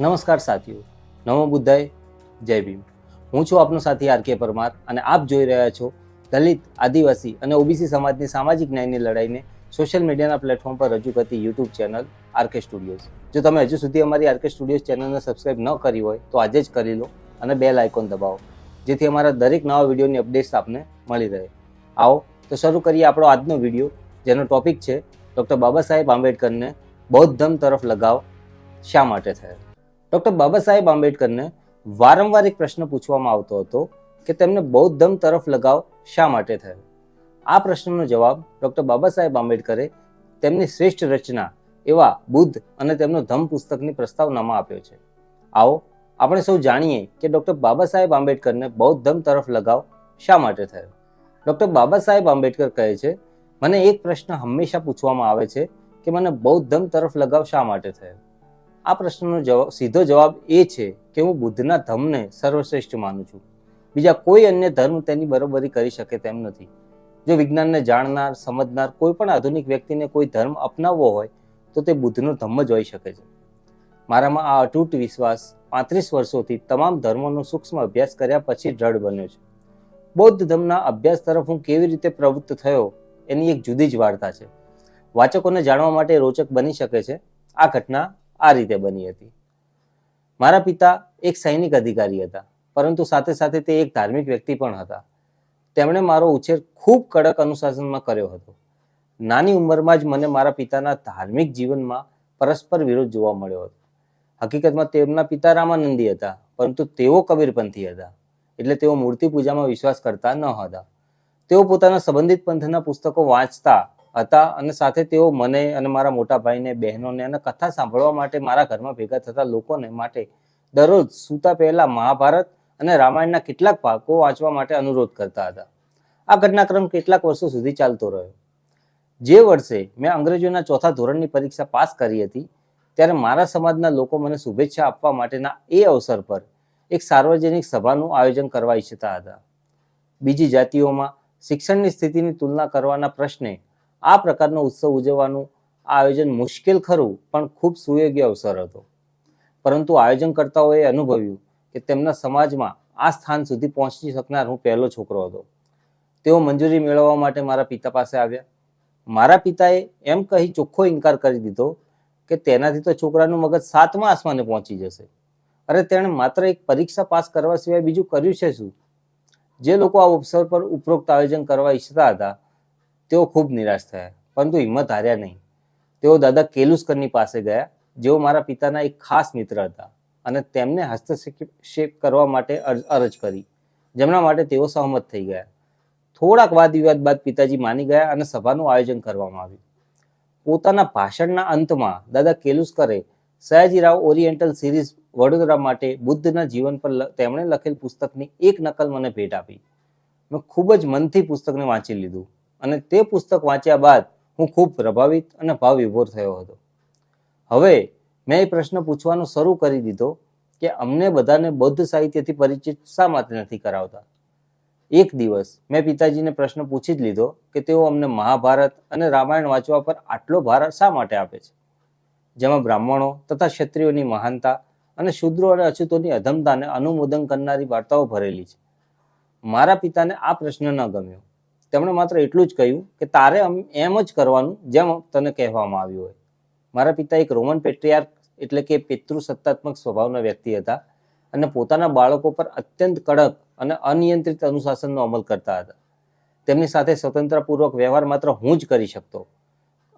નમસ્કાર સાથીઓ. નમો બુદ્ધાય, જય ભીમ. હું છું આપનો સાથી આર કે પરમાર અને આપ જોઈ રહ્યા છો દલિત, આદિવાસી અને ઓબીસી સમાજની સામાજિક ન્યાયની લડાઈને સોશિયલ મીડિયાના પ્લેટફોર્મ પર રજૂ કરતી યુટ્યુબ ચેનલ આરકે સ્ટુડિયોઝ. જો તમે હજુ સુધી અમારી આરકે સ્ટુડિયોઝ ચેનલને સબસ્ક્રાઇબ ન કરી હોય, તો આજે જ કરી લો અને બેલ આઇકોન દબાવો, જેથી અમારા દરેક નવા વિડીયોની અપડેટ્સ આપને મળી રહે. આવો, તો શરૂ કરીએ આપણો આજનો વીડિયો, જેનો ટોપિક છે ડૉક્ટર બાબા સાહેબ આંબેડકરને બૌદ્ધ ધર્મ તરફ લગાવ શા માટે થયો? ડૉક્ટર બાબા સાહેબ આંબેડકરને વારંવાર એક પ્રશ્ન પૂછવામાં આવતો હતો કે તેમને બૌદ્ધ ધર્મ તરફ લગાવ શા માટે થયો? આ પ્રશ્નનો જવાબ ડૉક્ટર બાબા સાહેબ આંબેડકરે તેમની શ્રેષ્ઠ રચના એવા બુદ્ધ અને તેમનો ધમ પુસ્તકની પ્રસ્તાવનામાં આપ્યો છે. આવો, આપણે સૌ જાણીએ કે ડૉક્ટર બાબા સાહેબ આંબેડકરને બૌદ્ધ ધર્મ તરફ લગાવ શા માટે થયો? ડૉક્ટર બાબા સાહેબ આંબેડકર કહે છે, મને એક પ્રશ્ન હંમેશા પૂછવામાં આવે છે કે મને બૌદ્ધ ધર્મ તરફ લગાવ શા માટે થયો? આ પ્રશ્નનો જવાબ સીધો જવાબ એ છે કે હું બુદ્ધના ધર્મને સર્વશ્રેષ્ઠ માનું છું. બીજા કોઈ અન્ય ધર્મ તેની બરોબરી કરી શકે તેમ નથી. જો વિજ્ઞાનને જાણનાર, સમજનાર કોઈ પણ આધુનિક વ્યક્તિને કોઈ ધર્મ અપનાવવો હોય, તો તે બુદ્ધનો ધર્મ જ હોઈ શકે છે. મારામાં આ અતૂટ વિશ્વાસ પાંત્રીસ વર્ષોથી તમામ ધર્મોનો સૂક્ષ્મ અભ્યાસ કર્યા પછી દ્રઢ બન્યો છે. બૌદ્ધ ધર્મના અભ્યાસ તરફ હું કેવી રીતે પ્રવૃત્ત થયો, એની એક જુદી જ વાર્તા છે. વાચકોને જાણવા માટે રોચક બની શકે છે. આ ઘટના આ રીતે બની હતી. મારા પિતા એક સૈનિક અધિકારી હતા, પરંતુ સાથે સાથે તે એક ધાર્મિક વ્યક્તિ પણ હતા. તેમણે મારો ઉછેર ખૂબ કડક અનુશાસનમાં કર્યો હતો. નાની ઉંમરમાં જ મને મારા પિતાના ધાર્મિક જીવનમાં પરસ્પર વિરોધ જોવા મળ્યો હતો. હકીકતમાં તેમના પિતા રામાનંદી હતા, પરંતુ તેઓ કબીરપંથી હતા, એટલે તેઓ મૂર્તિ પૂજામાં વિશ્વાસ કરતા ન હતા. તેઓ પોતાના સંબંધિત પંથના પુસ્તકો વાંચતા હતા અને સાથે તેઓ મને અને મારા મોટા ભાઈને, બહેનોને અને કથા સાંભળવા માટે મારા ઘરમાં ભેગા થતા લોકોને માટે દરરોજ સૂતા પહેલા મહાભારત અને રામાયણના કેટલાક ભાગો વાંચવા માટે અનુરોધ કરતા હતા. આ ઘટનાક્રમ કેટલાક વર્ષો સુધી ચાલતો રહ્યો. જે વર્ષે મેં અંગ્રેજોના ચોથા ધોરણની પરીક્ષા પાસ કરી હતી, ત્યારે મારા સમાજના લોકો મને શુભેચ્છા આપવા માટેના એ અવસર પર એક સાર્વજનિક સભાનું આયોજન કરવા ઈચ્છતા હતા. બીજી જાતિઓમાં શિક્ષણની સ્થિતિની તુલના કરવાના પ્રશ્ને આ પ્રકારનો ઉત્સવ ઉજવવાનું આયોજન મુશ્કેલ ખરું, પણ ખૂબ સુયોગ્ય અવસર હતો. પરંતુ આયોજનકર્તાઓએ અનુભવ્યું કે તેમના સમાજમાં આ સ્થાન સુધી પહોંચી શકનાર હું પહેલો છોકરો હતો. તેઓ મંજૂરી મેળવવા માટે મારા પિતા પાસે આવ્યા. મારા પિતાએ એમ કહી ચોખ્ખો ઇનકાર કરી દીધો કે તેનાથી તો છોકરાનું મગજ સાતમા આસમાને પહોંચી જશે. અરે, તેણે માત્ર એક પરીક્ષા પાસ કરવા સિવાય બીજું કર્યું છે શું? જે લોકો આ અવસર પર ઉપરોક્ત આયોજન કરવા ઈચ્છતા હતા તેઓ ખૂબ નિરાશ થયા, પરંતુ હિંમત હાર્યા નહીં. તેઓ દાદા કેલુસ્કરની પાસે ગયા, જેઓ મારા પિતાના એક ખાસ મિત્ર હતા અને તેમને હસ્તક્ષેપ કરવા માટે અર- અરજ કરી, જેમના માટે તેઓ સહમત થઈ ગયા. થોડાક વાદ વિવાદ બાદ પિતાજી માની ગયા અને સભાનું આયોજન કરવામાં આવ્યું. પોતાના ભાષણના અંતમાં દાદા કેલુસ્કરે સયાજીરાવ ઓરિએન્ટલ સિરીઝ વડોદરા માટે બુદ્ધના જીવન પર તેમણે લખેલ પુસ્તકની એક નકલ મને ભેટ આપી. મેં ખૂબ જ મનથી પુસ્તકને વાંચી લીધું. અને તે પુસ્તક વાંચ્યા બાદ હું ખૂબ પ્રભાવિત અને ભાવ વિભોર થયો હતો. હવે મેં એ પ્રશ્ન પૂછવાનો શરૂ કરી દીધો કે અમને બધાને બૌદ્ધ સાહિત્યથી પરિચિત શા માટે નથી કરાવતા? એક દિવસ મેં પિતાજીને પ્રશ્ન પૂછી જ લીધો કે તેઓ અમને મહાભારત અને રામાયણ વાંચવા પર આટલો ભાર શા માટે આપે છે? જેમાં બ્રાહ્મણો તથા ક્ષત્રિયોની મહાનતા અને શુદ્રો અને અછૂતોની અધમતાને અનુમોદન કરનારી વાર્તાઓ ભરેલી છે. મારા પિતાને આ પ્રશ્ન ન ગમ્યો. તેમણે માત્ર એટલું જ કહ્યું કે તારે એમ જ કરવાનું જેમ તને કહેવામાં આવ્યું હોય. મારા પિતા એક રોમન પેટ્રિયાર્ક એટલે કે પિતૃ સત્તાત્મક સ્વભાવના વ્યક્તિ હતા અને પોતાના બાળકો પર અત્યંત કડક અને અનિયંત્રિત અનુશાસનનો અમલ કરતા હતા. તેમની સાથે સ્વતંત્રપૂર્વક વ્યવહાર માત્ર હું જ કરી શકતો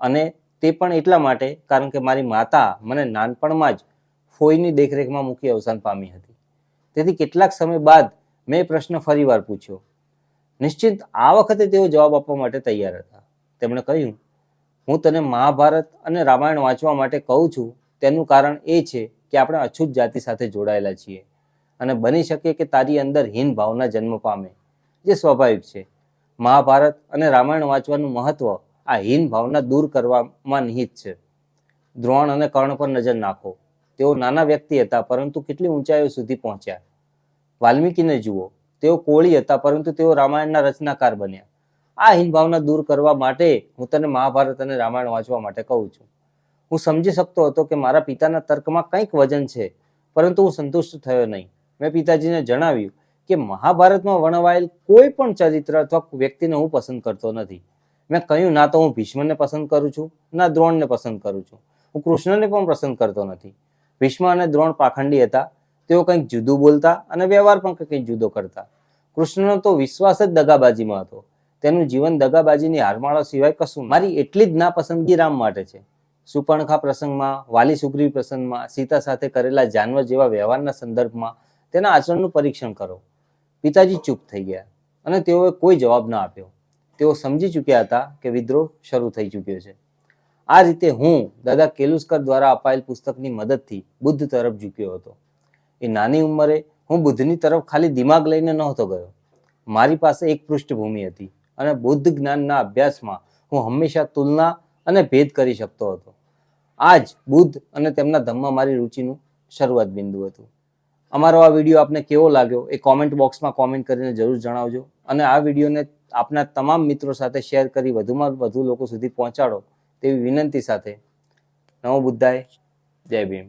અને તે પણ એટલા માટે કારણ કે મારી માતા મને નાનપણમાં જ ફોઈની દેખરેખમાં મૂકી અવસાન પામી હતી. તેથી કેટલાક સમય બાદ મેં પ્રશ્ન ફરીવાર પૂછ્યો. નિશ્ચિત આ વખતે તેઓ જવાબ આપવા માટે તૈયાર હતા. તેમણે કહ્યું, હું તને મહાભારત અને રામાયણ વાંચવા માટે કહું છું. તેનું કારણ એ છે કે આપણે અછૂત જાતિ સાથે જોડાયેલા છીએ અને બની શકે કે તારી અંદર હીન ભાવના જન્મ પામે, જે સ્વાભાવિક છે. મહાભારત અને રામાયણ વાંચવાનું મહત્વ આ હીન ભાવના દૂર કરવામાં નિહિત છે. દ્રોણ અને કર્ણ પર નજર નાખો. તેઓ નાના વ્યક્તિ હતા, પરંતુ કેટલી ઊંચાઈઓ સુધી પહોંચ્યા. વાલ્મીકીને જુઓ. તેઓ કોળી હતા, પરંતુ તેઓ રામાયણના રચનાકાર બન્યા. આ હિનભાવના દૂર કરવા માટે હું તને મહાભારત અને રામાયણ વાંચવા માટે કહું છું. હું સમજી શકતો હતો કે મારા પિતાના તર્કમાં કંઈક વજન છે, પરંતુ હું સંતુષ્ટ થયો નહીં. મેં પિતાજીને જણાવ્યું કે મહાભારતમાં વર્ણવાયેલ કોઈ પણ ચરિત્ર અથવા વ્યક્તિને હું પસંદ કરતો નથી. મેં કહ્યું, ના તો હું ભીષ્મને પસંદ કરું છું, ના દ્રોણને પસંદ કરું છું. હું કૃષ્ણને પણ પસંદ કરતો નથી. ભીષ્મ અને દ્રોણ પાખંડી હતા. તેઓ કંઈક જુદું બોલતા અને વ્યવહાર પણ કંઈક જુદો કરતા. કૃષ્ણનો તો વિશ્વાસ જ દગાબાજીમાં હતો. તેનું જીવન દગાબાજીની હારમાળા સિવાય કશું મારી એટલી જ નાપસંદગી રામ માટે છે. સુપર્ણખા પ્રસંગમાં, વાલી સુગ્રીવ પ્રસંગમાં, સીતા સાથે કરેલા જાનવર જેવા વ્યવહારના સંદર્ભમાં તેના આચરણનું પરીક્ષણ કરો. પિતાજી ચૂપ થઈ ગયા અને તેઓએ કોઈ જવાબ ન આપ્યો. તેઓ સમજી ચૂક્યા હતા કે વિદ્રોહ શરૂ થઈ ચૂક્યો છે. આ રીતે હું દાદા કેલુસ્કર દ્વારા અપાયેલ પુસ્તકની મદદથી બુદ્ધ તરફ ઝૂક્યો હતો. એ નાની ઉંમરે હું બુદ્ધની તરફ ખાલી દિમાગ લઈને નહોતો ગયો. મારી પાસે એક પૃષ્ઠભૂમિ હતી અને બુદ્ધ જ્ઞાનના અભ્યાસમાં હું હંમેશા તુલના અને ભેદ કરી શકતો હતો. આ જ બુદ્ધ અને તેમના ધમમાં મારી રુચિનું શરૂઆત બિંદુ હતું. અમારો આ વીડિયો આપને કેવો લાગ્યો એ કોમેન્ટ બોક્સમાં કોમેન્ટ કરીને જરૂર જણાવજો અને આ વિડીયોને આપના તમામ મિત્રો સાથે શેર કરી વધુમાં વધુ લોકો સુધી પહોંચાડો તેવી વિનંતી સાથે. નમો બુદ્ધાય, જય ભીમ.